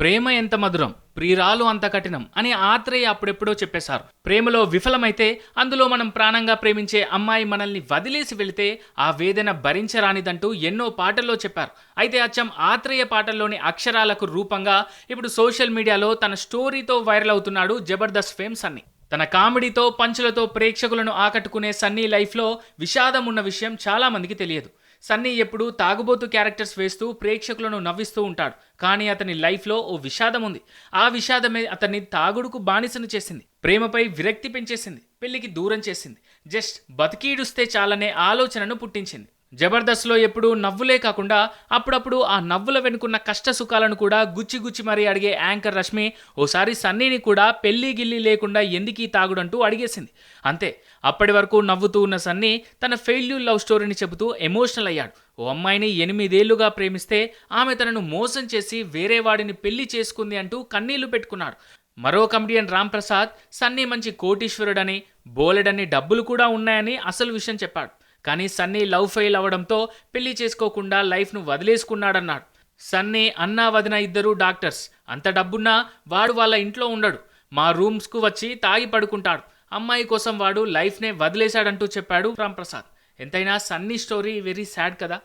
ప్రేమ ఎంత మధురం ప్రియురాలు అంత కఠినం అని ఆత్రేయ అప్పుడెప్పుడో చెప్పేశారు. ప్రేమలో విఫలమైతే అందులో మనం ప్రాణంగా ప్రేమించే అమ్మాయి మనల్ని వదిలేసి వెళితే ఆ వేదన భరించరానిదంటూ ఎన్నో పాటల్లో చెప్పారు. అయితే అచ్చం ఆత్రేయ పాటల్లోని అక్షరాలకు రూపంగా ఇప్పుడు సోషల్ మీడియాలో తన స్టోరీతో వైరల్ అవుతున్నాడు జబర్దస్త్ ఫేమ్ సన్నీ. తన కామెడీతో పంచులతో ప్రేక్షకులను ఆకట్టుకునే సన్నీ లైఫ్లో విషాదం ఉన్న విషయం చాలామందికి తెలియదు. సన్నీ ఎప్పుడు తాగుబోతు క్యారెక్టర్స్ వేస్తూ ప్రేక్షకులను నవ్విస్తూ ఉంటాడు. కానీ అతని లైఫ్లో ఓ విషాదం ఉంది. ఆ విషాదమే అతన్ని తాగుడుకు బానిసను చేసింది. ప్రేమపై విరక్తి పెంచేసింది. పెళ్ళికి దూరం చేసింది. జస్ట్ బతికీడుస్తే చాలనే ఆలోచనను పుట్టించింది. జబర్దస్త్లో ఎప్పుడూ నవ్వులే కాకుండా అప్పుడప్పుడు ఆ నవ్వుల వెనుకున్న కష్ట సుఖాలను కూడా గుచ్చి గుచ్చి మరీ అడిగే యాంకర్ రష్మి ఓసారి సన్నీని కూడా పెళ్ళి గిల్లి లేకుండా ఎందుకీ తాగుడంటూ అడిగేసింది. అంతే అప్పటి వరకు నవ్వుతూ ఉన్న సన్నీ తన ఫెయిల్యూర్ లవ్ స్టోరీని చెబుతూ ఎమోషనల్ అయ్యాడు. ఓ అమ్మాయిని ఎనిమిదేళ్ళుగా ప్రేమిస్తే ఆమె తనను మోసం చేసి వేరే వాడిని పెళ్ళి చేసుకుంది అంటూ కన్నీళ్ళు పెట్టుకున్నాడు. మరో కమిడియన్ రామ్ ప్రసాద్ సన్నీ మంచి కోటీశ్వరుడని బోలెడని డబ్బులు కూడా ఉన్నాయని అసలు విషయం చెప్పాడు. కానీ సన్నీ లవ్ ఫెయిల్ అవడంతో పెళ్ళి చేసుకోకుండా లైఫ్ను వదిలేసుకున్నాడన్నాడు. సన్నీ అన్నా వదిన ఇద్దరు డాక్టర్స్. అంత డబ్బున్నా వాడు వాళ్ళ ఇంట్లో ఉండడు. మా రూమ్స్కు వచ్చి తాగి పడుకుంటాడు. అమ్మాయి కోసం వాడు లైఫ్నే వదిలేశాడంటూ చెప్పాడు రామ్ ప్రసాద్ ఎంతైనా సన్నీ స్టోరీ వెరీ సాడ్ కదా?